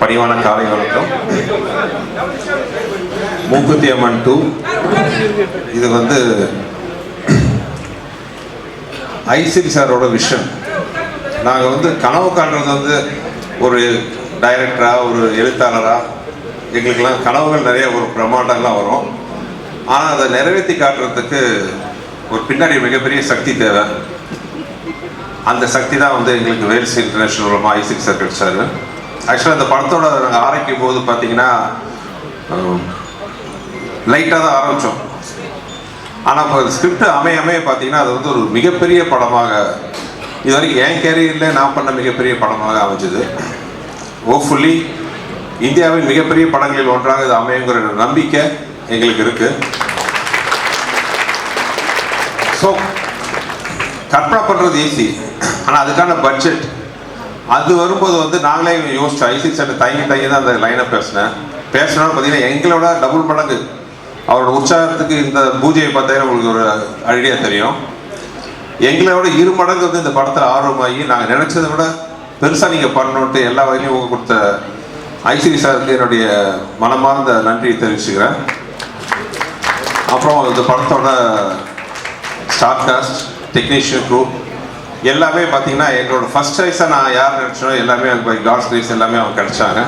பணிவான காலை வணக்கம். மூக்குத்தி அம்மன் டூ. இது வந்து ஐசிடி சாரோட விஷன். நாங்கள் வந்து கனவு காண்றது வந்து ஒரு டைரக்டராக ஒரு எழுத்தாளராக எங்களுக்கெல்லாம் கனவுகள் நிறைய ஒரு பிரம்மாண்டம்லாம் வரும். ஆனால் அதை நிறைவேற்றி காட்டுறதுக்கு ஒரு பின்னாடி மிகப்பெரிய சக்தி தேவை. அந்த சக்தி தான் வந்து எங்களுக்கு வேல்ஸ் இன்டர்நேஷனல் மூலமாக ஐசிக் சார் கிடைச்சாரு. ஆக்சுவலாக இந்த படத்தோட நாங்கள் ஆரம்பிக்கும் போது பார்த்தீங்கன்னா லைட்டாக தான் ஆரம்பித்தோம் ஆனால் இப்போ ஸ்கிரிப்ட் அமைய அமைய பார்த்தீங்கன்னா அது வந்து ஒரு மிகப்பெரிய படமாக இது வரைக்கும் என் கேரியரில் நான் பண்ண மிகப்பெரிய படமாக அமைஞ்சது. ஹோப்ஃபுல்லி இந்தியாவின் மிகப்பெரிய படங்களில் ஒன்றாக இது அமையுங்கிற நம்பிக்கை எங்களுக்கு இருக்குது ஸோ கற்பனை பண்ணுறது ஈஸி ஆனால் அதுக்கான பட்ஜெட் அது வரும்போது வந்து நாங்களே யோசிச்சோம். ஐசி சார் தயங்கி தயங்கி தான் அந்த லைனை பேசினேன். பேசினாலும் பார்த்தீங்கன்னா எங்களோட டபுள் மடங்கு. அவரோட உற்சாகத்துக்கு இந்த பூஜையை பார்த்தீங்கன்னா உங்களுக்கு ஒரு ஐடியா தெரியும். எங்களோட இரு மடங்கு வந்து இந்த படத்தில் ஆர்வமாகி நாங்கள் நினச்சதை விட பெருசாக நீங்கள் பண்ணணுன்ட்டு எல்லா வகையிலையும் உங்க கொடுத்த ஐசிடி சாருக்கு என்னுடைய மனமார்ந்த நன்றியை தெரிவிச்சுக்கிறேன். அப்புறம் இந்த படத்தோட ஸ்டார் காஸ்ட் டெக்னீஷியன் குரூப் எல்லாமே பார்த்தீங்கன்னா எங்களோட ஃபர்ஸ்ட் சாய்ஸாக நான் யார் நினச்சனோ எல்லாமே பை காட்ஸ் கிரேஸ் எல்லாமே அவங்க கிடைச்சாங்க.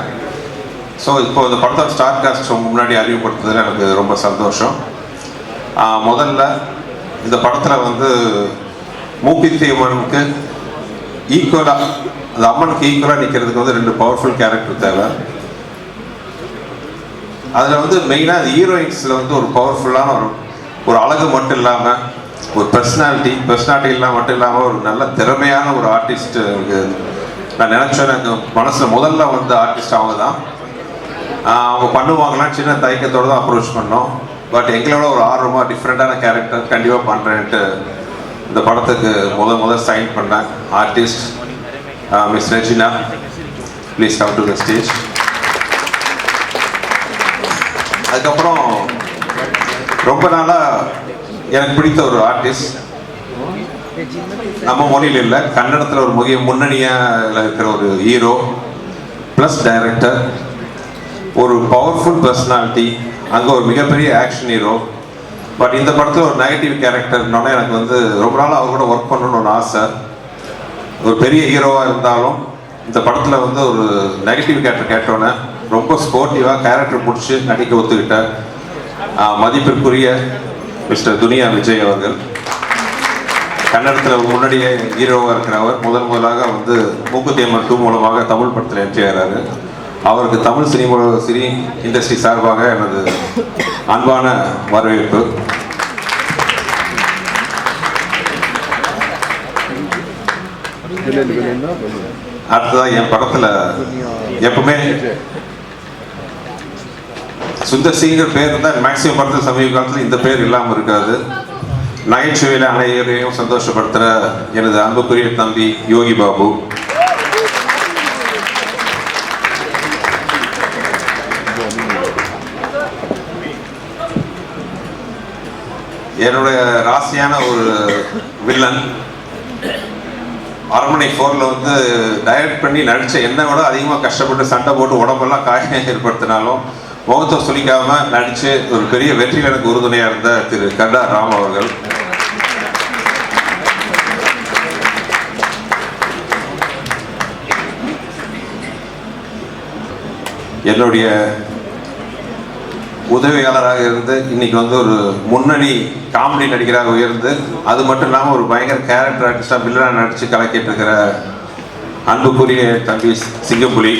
ஸோ இப்போ இந்த படத்தோட ஸ்டார் காஸ்ட் முன்னாடி அறிமுகப்படுத்துறதுல எனக்கு ரொம்ப சந்தோஷம். முதல்ல இந்த படத்தில் வந்து மூக்கித்தி அம்மனுக்கு ஈக்குவலாக அந்த அம்மனுக்கு ஈக்குவலாக நிற்கிறதுக்கு வந்து ரெண்டு பவர்ஃபுல் கேரக்டர் தேவை. அதில் வந்து மெயினாக ஹீரோயின்ஸில் வந்து ஒரு பவர்ஃபுல்லான ஒரு ஒரு அழகு மட்டும் இல்லாமல் ஒரு பர்சனாலிட்டி பர்சனாலிட்டி இல்லாமல் மட்டும் இல்லாமல் ஒரு நல்ல திறமையான ஒரு ஆர்டிஸ்ட் நான் நினச்சேன் எனக்கு மனசில் முதல்ல வந்த ஆர்டிஸ்ட் அவங்க தான் அவங்க பண்ணுவாங்களாம் சின்ன தயக்கத்தோடு தான் அப்ரோச் பண்ணோம். பட் எங்களோட ஒரு ஆர்வமாக டிஃப்ரெண்ட்டான கேரக்டர் கண்டிப்பாக பண்ணுறேன்ட்டு இந்த படத்துக்கு முத முத சைன் பண்ணேன். Artist miss Regina please come to the stage அதுக்கப்புறம் ரொம்ப நாளாக எனக்கு பிடித்த ஒரு ஆர்டிஸ்ட் நம்ம மொழியில் இல்லை கன்னடத்தில் ஒரு முக்கிய முன்னணியாக இருக்கிற ஒரு ஹீரோ ப்ளஸ் டைரக்டர் ஒரு பவர்ஃபுல் பர்சனாலிட்டி அங்கே ஒரு மிகப்பெரிய ஆக்ஷன் ஹீரோ பட் இந்த படத்தில் ஒரு நெகட்டிவ் கேரக்டர்னால எனக்கு வந்து ரொம்ப நாள் அவர் கூட ஒர்க் பண்ணணும்னு ஒரு ஆசை. ஒரு பெரிய ஹீரோவாக இருந்தாலும் இந்த படத்தில் வந்து ஒரு நெகட்டிவ் கேரக்டர் கேட்டோன்னே ரொம்ப ஸ்போர்ட்டிவாக கேரக்டர் பிடிச்சி நடிக்க ஒத்துக்கிட்டேன் மதிப்பிற்குரிய மிஸ்டர் துனியா விஜய் அவர்கள். கன்னடத்தில் முன்னாடியே ஹீரோவாக இருக்கிறவர் முதன் முதலாக வந்து மூக்குத்தி டூ மூலமாக தமிழ் படத்தில் என்ட்ரி அவருக்கு தமிழ் சினிமா சினி இண்டஸ்ட்ரி சார்பாக எனது அன்பான வரவேற்பு. அடுத்ததாக என் படத்தில் எப்பவுமே சுந்தர் சிங்கர் பேர் தான் மேக்ஸிமம் படத்தில் சமீப காலத்தில் இந்த பேர் இல்லாமல் இருக்காது. நகைச்சுவையில் அனைவரையும் சந்தோஷப்படுத்துகிற எனது அன்புக்குரிய தம்பி யோகி பாபு. என்னுடைய ராசியான ஒரு வில்லன் அரண்மனை ஃபோரில் வந்து டைரக்ட் பண்ணி நடித்த என்னை விட அதிகமாக கஷ்டப்பட்டு சண்டை போட்டு உடம்பெல்லாம் காயம் ஏற்படுத்தினாலும் முகத்தை சொல்லிக்காம நடித்து ஒரு பெரிய வெற்றியில் எனக்கு உறுதுணையாக இருந்த திரு கண்டா ராம் அவர்கள். என்னுடைய உதவியாளராக இருந்து இன்னைக்கு வந்து ஒரு முன்னணி காமெடி நடிகராக உயர்ந்து அது மட்டும் இல்லாமல் ஒரு பயங்கர கேரக்டர் ஆர்டிஸ்டாக வில்லனாக நடித்து கலக்கிட்டு இருக்கிற அன்புக்குரிய தம்பி சிங்கப்புலி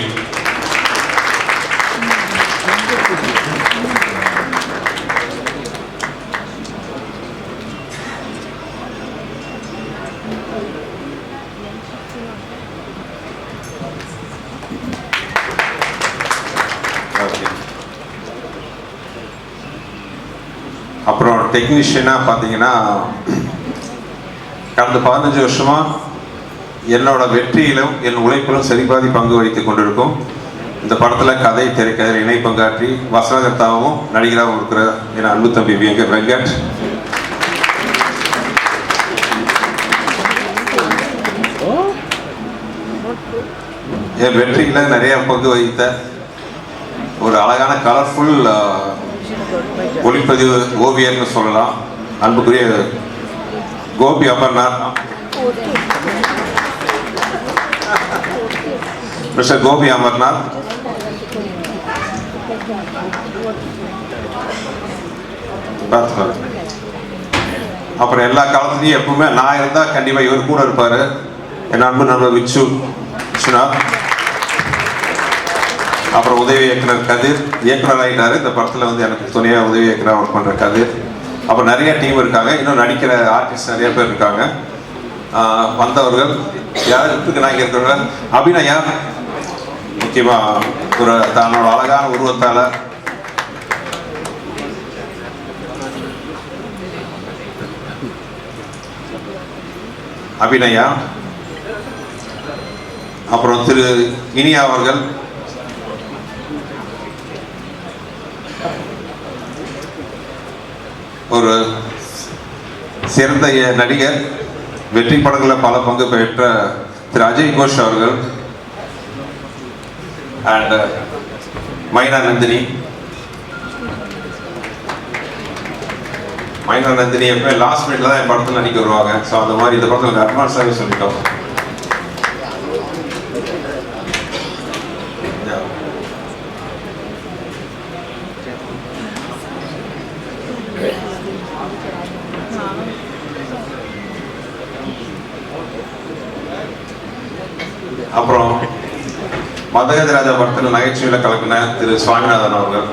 டெக்னீஷியனாக பார்த்தீங்கன்னா கடந்த பதினஞ்சு வருஷமாக என்னோட வெற்றியிலும் என் உழைப்பிலும் சரிபாதி பங்கு வகித்து கொண்டிருக்கும். இந்த படத்தில் கதை திரைக்கதை இணை பங்காற்றி வசனகர்த்தாவும் நடிகராகவும் இருக்கிற என் அன்பு தம்பி வெங்க வெங்கட். என் வெற்றியில் நிறைய பங்கு வகித்த ஒரு அழகான கலர்ஃபுல் ஒளிப்பதிவு ஓவியர்னு சொல்லலாம். அன்புக்குரிய கோபி அமர்நாத். மிஸ்டர் கோபி அமர்நாத். அப்புறம் எல்லா காலத்துலையும் எப்பவுமே நான் இருந்தால் கண்டிப்பாக இவர் கூட இருப்பார். என் அன்பு நண்பர் விச்சு விஸ்வநாத் அப்புறம் உதவி இயக்குனர் கதிர் இயக்குனர் ஆகிட்டாரு இந்த படத்தில் வந்து எனக்கு துணையாக உதவி இயக்குனர் ஒர்க் பண்ணுற கதிர். அப்புறம் நிறைய டீம் இருக்காங்க. இன்னும் நடிக்கிற ஆர்டிஸ்ட் நிறைய பேர் இருக்காங்க. வந்தவர்கள் யாருக்கு நான் இங்கே இருக்கிறவங்க அபிநயா. முக்கியமாக ஒரு தன்னோட அழகான உருவத்தால். அபிநயா. அப்புறம் திரு இனியா அவர்கள். ஒரு சிறந்த நடிகர் வெற்றி படங்களில் பல பங்கு பெற்ற திரு அஜய் கோஷ் அவர்கள் அண்ட் uh, மைனா நந்தினி. மைனா நந்தினி எப்பவுமே லாஸ்ட் மினிட்ல தான் என் படத்தில் நடிக்க வருவாங்க. ஸோ அந்த மாதிரி இந்த படத்தில் அட்வான்ஸாகவே சொல்லிட்டோம். அப்புறம் மதகஜ ராஜா படத்தில் நகைச்சுவையில் கலக்கின திரு சுவாமிநாதன் அவர்கள்.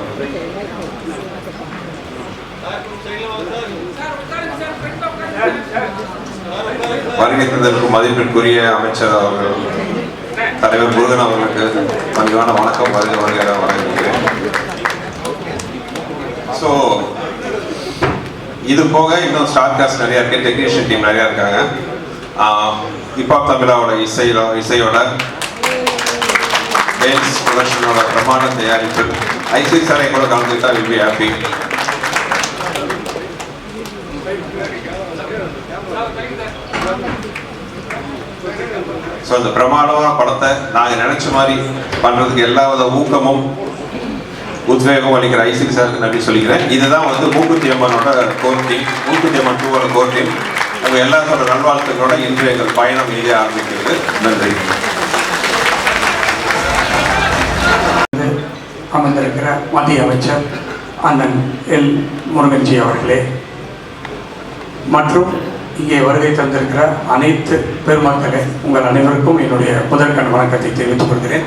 வருகை தந்ததற்கு மதிப்பிற்குரிய அமைச்சர் அவர்கள் தலைவர் முருகன் அவர்களுக்கு பணிவான வணக்கம் வருக வருகிற வழங்குகிறேன் ஸோ இது போக இன்னும் ஸ்டார் காஸ்ட் நிறையா இருக்கு டெக்னீஷியன் டீம் நிறையா இருக்காங்க. ஹிப்ஹாப் தமிழாவோட இசையில இசையோட டான்ஸ் ப்ரொடக்ஷனோட பிரமாண்ட தயாரிப்பு. ஐசி சாரை கூட கலந்துக்கிட்டா வில் பி ஹாப்பி ஸோ அந்த பிரமாணமான படத்தை நாங்கள் நினச்ச மாதிரி பண்ணுறதுக்கு எல்லா வித ஊக்கமும் உத்வேகம் அளிக்கிற ஐசிக் சாருக்கு நன்றி சொல்லிக்கிறேன். இதுதான் வந்து மூக்குத்தி அம்மனோட கோர் டீம் மூக்குத்தி அம்மன் டூவோட கோர் டீம் உங்கள் எல்லாத்தோட நல்வாழ்த்துக்களோட இன்று எங்கள் பயணம் இங்கே ஆரம்பிக்கிறது. நன்றி. அமர்ந்திருக்கிற மத்திய அமைச்சர் அண்ணன் எல் முருகன்ஜி அவர்களே மற்றும் இங்கே வருகை தந்திருக்கிற அனைத்து பெருமக்களே உங்கள் அனைவருக்கும் என்னுடைய முதற்கண் வணக்கத்தை தெரிவித்துக் கொள்கிறேன்.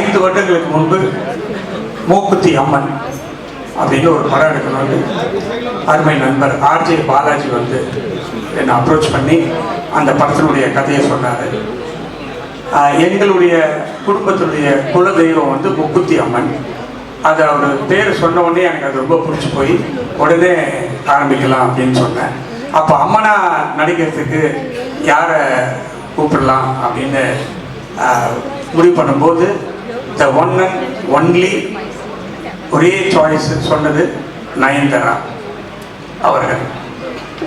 ஐந்து வருடங்களுக்கு முன்பு மூக்குத்தி அம்மன் அப்படின்னு ஒரு படம் எடுக்கணும்னு அருமை நண்பர் ஆர்ஜே பாலாஜி வந்து என்னை அப்ரோச் பண்ணி அந்த படத்தினுடைய கதையை சொன்னார். எங்களுடைய குடும்பத்தினுடைய குலதெய்வம் வந்து முக்குத்தி அம்மன். அதை அவர் பேர் சொன்ன உடனே எனக்கு அது ரொம்ப பிடிச்சி போய் உடனே ஆரம்பிக்கலாம் அப்படின்னு சொன்னேன். அப்போ அம்மனா நடிக்கிறதுக்கு யாரை கூப்பிடலாம் அப்படின்னு முடிவு பண்ணும்போது த ஒன் அண்ட் ஒன்லி ஒரே சாய்ஸ் சொன்னது நயன்தாரா அவர்கள்.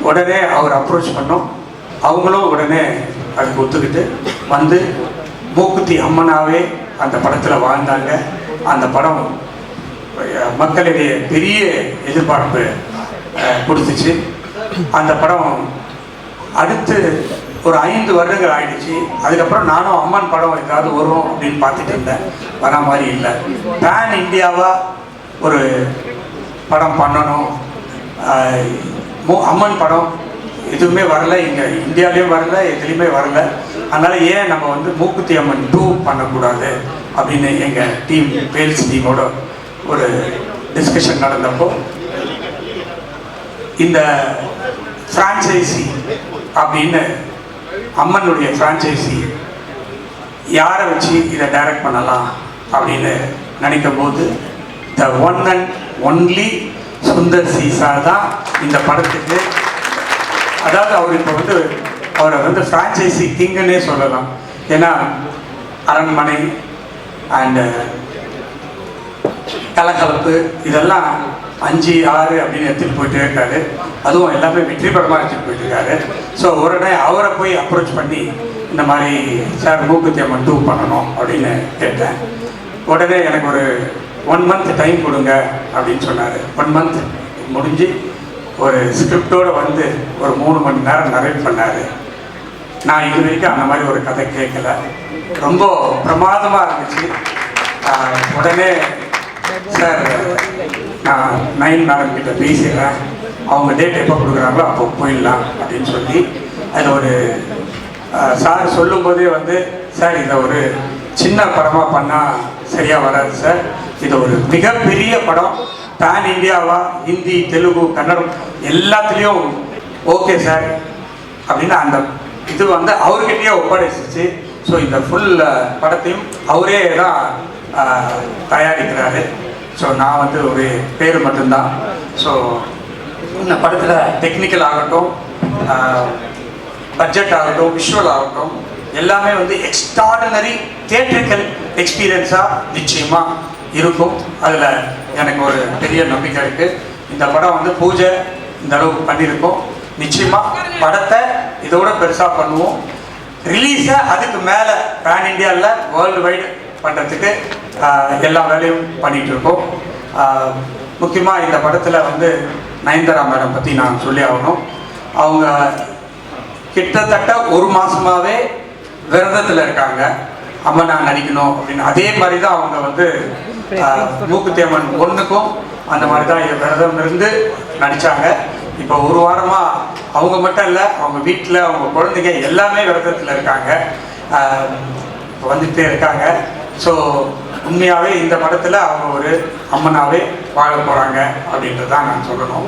உடனே அவர் அப்ரோச் பண்ணோம். அவங்களும் உடனே அதுக்கு ஒத்துக்கிட்டு வந்து மூக்குத்தி அம்மனாவே அந்த படத்தில் வாழ்ந்தாங்க. அந்த படம் மக்களிடையே பெரிய எதிர்பார்ப்பு கொடுத்துச்சு. அந்த படம் அடுத்து ஒரு ஐந்து வருடங்கள் ஆயிடுச்சு. அதுக்கப்புறம் நானும் அம்மன் படம் ஏதாவது வரும் அப்படின்னு பார்த்துட்டு இருந்தேன். வர மாதிரி இல்லை. பேன் இந்தியாவாக ஒரு படம் பண்ணணும். அம்மன் படம் எதுவுமே வரல. இங்கே இந்தியாவிலையும் வரல எதுலேயுமே வரல. அதனால் ஏன் நம்ம வந்து மூக்குத்தி அம்மன் டூ பண்ணக்கூடாது அப்படின்னு எங்கள் டீம் பேல்ஸ் டீமோட ஒரு டிஸ்கஷன் நடந்தப்போ இந்த ஃப்ரான்ச்சைசி அப்படின்னு அம்மனுடைய ஃப்ரான்ச்சைசி யாரை வச்சு இதை டைரக்ட் பண்ணலாம் அப்படின்னு நினைக்கும் போது the one and only Sundar seesaw தான் இந்த படத்துக்கு. அதாவது அவர் இப்போ வந்து அவரை வந்து ஃப்ரான்ச்சைசி கிங்குன்னே சொல்லலாம். ஏன்னா அரண்மனை அண்டு கலக்கலப்பு இதெல்லாம் அஞ்சு ஆறு அப்படின்னு எடுத்துகிட்டு போயிட்டே இருக்காரு. அதுவும் எல்லாமே வெற்றி படமாக எடுத்துகிட்டு போயிட்டுருக்காரு ஸோ உடனே அவரை போய் அப்ரோச் பண்ணி இந்த மாதிரி சார் மூக்குத்தி அம்மன் டூ பண்ணணும் அப்படின்னு கேட்டேன். உடனே எனக்கு ஒரு ஒன் மந்த் டைம் கொடுங்க அப்படின்னு சொன்னார். ஒன் மந்த் முடிஞ்சு ஒரு ஸ்கிரிப்டோடு வந்து ஒரு மூணு மணி நேரம் நரேட் பண்ணார். நான் இது வரைக்கும் அந்த மாதிரி ஒரு கதை கேட்கல. ரொம்ப பிரமாதமாக இருந்துச்சு. உடனே சார் நான் நைன் மேடம் கிட்ட பேசிடுறேன். அவங்க டேட் எப்போ கொடுக்குறாங்களோ அப்போ போயிடலாம் அப்படின்னு சொல்லி அதில் ஒரு சார் சொல்லும்போதே வந்து சார் இதை ஒரு சின்ன படமாக பண்ணால் சரியாக வராது சார். இது ஒரு மிகப்பெரிய படம். பேன் இந்தியாவா ஹிந்தி தெலுங்கு கன்னடம் எல்லாத்துலேயும் ஓகே சார் அப்படின்னு அந்த இது வந்து அவர்கிட்டயே ஒப்படைச்சிச்சு. ஸோ இந்த ஃபுல் படத்தையும் அவரே தான் தயாரிக்கிறாரு. ஸோ நான் வந்து ஒரு பேர் மட்டும்தான். ஸோ இந்த படத்தில் டெக்னிக்கல் ஆகட்டும் பட்ஜெட் ஆகட்டும் விஷுவல் ஆகட்டும் எல்லாமே வந்து எக்ஸ்ட்ராடனரி தியேட்ரிக்கல் எக்ஸ்பீரியன்ஸாக நிச்சயமாக இருக்கும். அதில் எனக்கு ஒரு பெரிய நம்பிக்கை இருக்குது இந்த படம் வந்து பூஜை இந்த அளவுக்கு பண்ணியிருக்கோம். நிச்சயமாக படத்தை இதோட பெருசாக பண்ணுவோம். ரிலீஸை அதுக்கு மேலே பேன் இந்தியாவில் வேர்ல்டு வைடு பண்ணுறதுக்கு எல்லா வேலையும் பண்ணிகிட்ருக்கோம் இருக்கோம் முக்கியமாக இந்த படத்தில் வந்து நயன்தாரா மேடம் பற்றி நான் சொல்லி ஆகணும். அவங்க கிட்டத்தட்ட ஒரு மாதமாகவே விரதத்தில் இருக்காங்க. அம்மனா நடிக்கணும் அப்படின்னு அதே மாதிரி தான் அவங்க வந்து மூக்குத்தேமன் ஒன்றுக்கும் அந்த மாதிரி தான் விரதம் இருந்து நடித்தாங்க இப்போ ஒரு வாரமாக அவங்க மட்டும் இல்லை அவங்க வீட்டில் அவங்க குழந்தைங்க எல்லாமே விரதத்தில் இருக்காங்க. வந்துகிட்டே இருக்காங்க. ஸோ உண்மையாகவே இந்த படத்தில் அவங்க ஒரு அம்மனாகவே வாழ போகிறாங்க அப்படின்றது தான் நான் சொல்லணும்.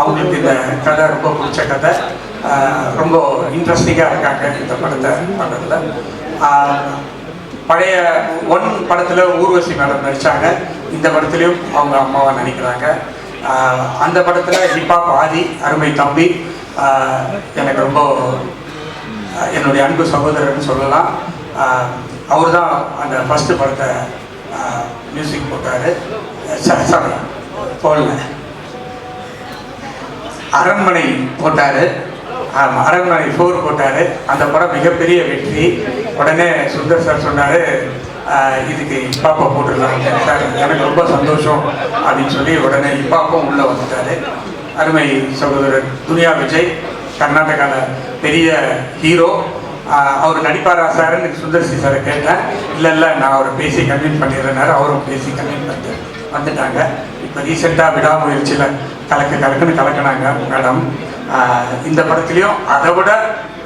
அவங்களுக்கு இந்த கதை ரொம்ப பிடிச்ச கதை. ரொம்ப இன்ட்ரெஸ்டிங்காக இருக்காங்க இந்த படத்தை பண்ணுறதுல பழைய ஒன் படத்தில் ஊர்வசி மேடம் நடித்தாங்க இந்த படத்துலையும் அவங்க அம்மாவை நினைக்கிறாங்க அந்த படத்தில் ஹிப்ஹாப் ஆதி அருமை தம்பி. எனக்கு ரொம்ப என்னுடைய அன்பு சகோதரர்னு சொல்லலாம். அவர் தான் அந்த ஃபஸ்ட்டு படத்தை மியூசிக் போட்டார். சாரி போடல. அரண்மனை போட்டார். அரண்மனை ஃபோர் போட்டார். அந்த படம் மிகப்பெரிய வெற்றி. உடனே சுந்தர் சார் சொன்னார் இதுக்கு இப்பாப்பா போட்டுடலாம். சார் எனக்கு ரொம்ப சந்தோஷம் அப்படின்னு சொல்லி உடனே இப்பாப்பும் உள்ளே வந்துட்டார். அருமை சகோதரர் துனியா விஜய் கர்நாடகாவில் பெரிய ஹீரோ அவர் நடிப்பாரா சார்னு சுந்தர் சி சாரை கேட்டேன். இல்லை இல்லை நான் அவரை பேசி கன்வின் பண்ணிடுறேனாரு அவரும் பேசி கன்வின் பண்ணிட்டு வந்துட்டாங்க. இப்போ ரீசெண்டாக விடாமுயற்சியில் கலக்கு கலக்குன்னு கலக்கினாங்க மேடம் இந்த படத்துலையும் அதை விட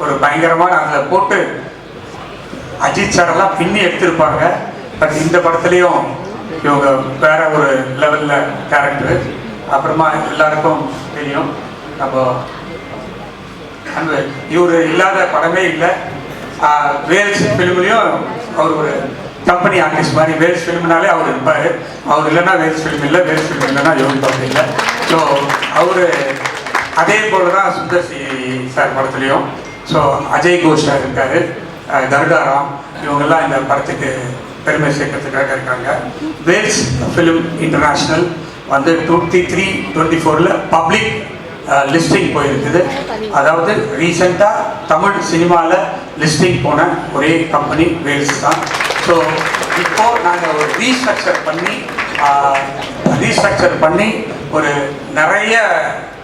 ஒரு பயங்கரமான அதில் போட்டு அஜித் சாரெல்லாம் பின்னி எடுத்திருப்பாங்க. பட் இந்த படத்துலையும் இவங்க வேற ஒரு லெவலில் கேரக்டர் அப்புறமா எல்லாருக்கும் தெரியும். நம்ம அந்த இவர் இல்லாத படமே இல்லை. வேல்ஸ் ஃபிலிம்லேயும் அவர் ஒரு கம்பெனி ஆர்டிஸ்ட் மாதிரி வேல்ஸ் ஃபிலிம்னாலே அவர் இருப்பார். அவர் இல்லைன்னா வேல்ஸ் ஃபிலிம் இல்லை வேல்ஸ் ஃபிலிம் இல்லைன்னா யோகி பாபு இல்லை. ஸோ அவர் அதே போல தான் சுந்தர் சி சார் படத்துலையும். ஸோ அஜய் கோஷ் சார் இருக்கார். தருடாராம் இவங்கெல்லாம் இந்த படத்துக்கு பெருமை சேர்க்கறதுக்காக இருக்காங்க. வேல்ஸ் ஃபிலிம் இன்டர்நேஷ்னல் வந்து டுவெண்ட்டி த்ரீ டுவெண்ட்டி ஃபோரில் பப்ளிக் லிஸ்டிங் போயிருக்குது. அதாவது ரீசெண்டாக தமிழ் சினிமாவில் லிஸ்டிங் போன ஒரே கம்பெனி வேல்ஸ் தான். ஸோ இப்போ நாங்கள் ஒரு ரீஸ்ட்ரக்சர் பண்ணி ரீஸ்ட்ரக்சர் பண்ணி ஒரு நிறைய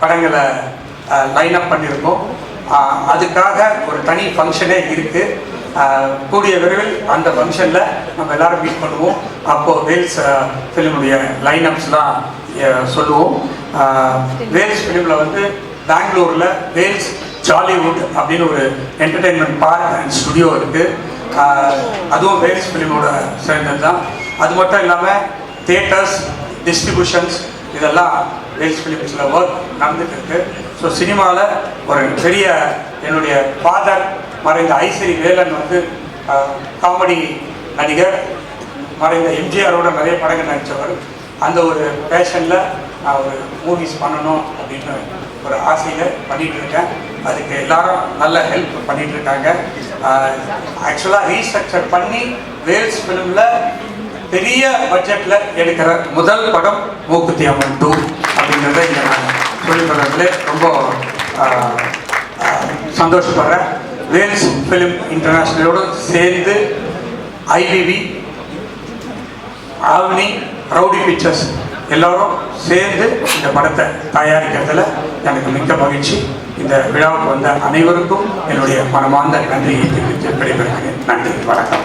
படங்களை லைன் அப் பண்ணியிருக்கோம். அதுக்காக ஒரு தனி ஃபங்க்ஷனே இருக்குது கூடிய விரைவில் அந்த ஃபங்க்ஷனில் நம்ம எல்லாரும் மீட் பண்ணுவோம். அப்போது வேல்ஸ் ஃபிலிமுடைய லைன் அப்ஸ்லாம் சொல்லுவோம். வேல்ஸ் ஃபிலிமில் வந்து பெங்களூரில் வேல்ஸ் ஜாலிவுட் அப்படின்னு ஒரு என்டர்டெயின்மெண்ட் பார்க் அண்ட் ஸ்டுடியோ இருக்குது அதுவும் வேல்ஸ் ஃபிலிமோட சேர்ந்தது தான். அது மட்டும் இல்லாமல் தியேட்டர்ஸ் டிஸ்ட்ரிபியூஷன்ஸ் இதெல்லாம் வேல்ஸ் ஃபிலிம்ஸில் ஒர்க் நடந்துட்டு இருக்குது ஸோ சினிமாவில் ஒரு பெரிய என்னுடைய ஃபாதர் மறைந்த ஐஸ்வரி வேலன் வந்து காமெடி நடிகர் மறைந்த எம்ஜிஆரோட நிறைய படங்கள் நடித்தவர். அந்த ஒரு பேஷனில் நான் ஒரு மூவிஸ் பண்ணணும் அப்படின்னு ஒரு ஆசையில் பண்ணிகிட்டு இருக்கேன். அதுக்கு எல்லாரும் நல்ல ஹெல்ப் பண்ணிகிட்டு இருக்காங்க. ஆக்சுவலாக ரீஸ்ட்ரக்சர் பண்ணி வேல்ஸ் ஃபிலிமில் பெரிய பட்ஜெட்டில் எடுக்கிற முதல் படம் மூக்குத்தி அம்மன் டூ அப்படிங்கிறத இங்கே நான் ரொம்ப சந்தோஷப்படுறேன். வேல்ஸ் ஃபிலிம் இன்டர்நேஷ்னலோடு சேர்ந்து ஐவிவி ஆவணி ரவுடி பிக்சர்ஸ் எல்லோரும் சேர்ந்து இந்த படத்தை தயாரிக்கிறதுல எனக்கு மிக்க மகிழ்ச்சி. இந்த விழாவுக்கு வந்த அனைவருக்கும் என்னுடைய மனமார்ந்த நன்றியை தெரிவித்து விடைபெறுகிறேன். நன்றி வணக்கம்.